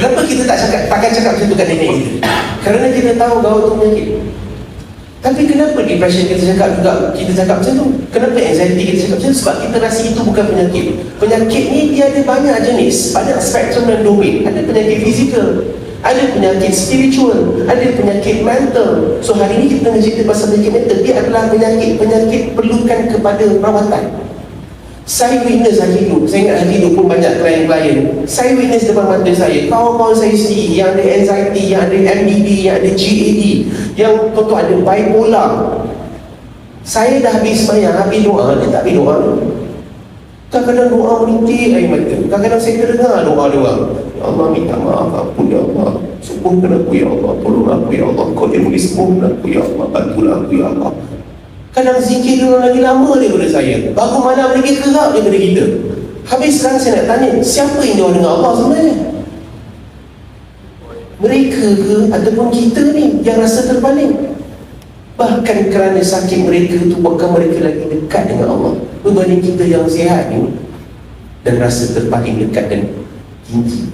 Kenapa kita tak cakap, takkan cakap macam tu kat nenek kita? Kerana kita tahu gawat tu penyakit. Tapi kenapa depression kita cakap juga, kita cakap macam tu? Kenapa anxiety kita cakap macam tu? Sebab kita rasa itu bukan penyakit. Penyakit ni dia ada banyak jenis, banyak spektrum dan domain. Ada penyakit fizikal, ada penyakit spiritual, ada penyakit mental. So hari ni kita nak cerita pasal penyakit mental, dia adalah penyakit-penyakit perlukan kepada perawatan. Saya witness hari hidup. Saya ingat hari hidup pun banyak klien-klien. Saya witness depan mata saya. Kawan-kawan saya sendiri Yang ada anxiety Yang ada MDD Yang ada GAD Yang tuan ada bipolar. Saya dah habis semayang Habis doa. Dia tak habis doa. Kadang-kadang doa menitik air mata. Kadang-kadang saya terdengar doa doa Ya Allah minta maaf aku ya Allah. Sembuhkan aku ya Allah. Tolong aku ya Allah. Kau dia boleh sembuhkan aku ya Allah. Bantulah aku ya Allah Kadang zikir dia orang lagi lama daripada saya. Baru malam lagi kerap daripada kita. Habis sekarang saya nak tanya Siapa yang doa dengan Allah sebenarnya? Mereka ke ataupun kita ni yang rasa terbaling Bahkan kerana sakit mereka tu Bahkan mereka lagi dekat dengan Allah. Berbanding kita yang sihat ni Dan rasa terpaling dekat dan tinggi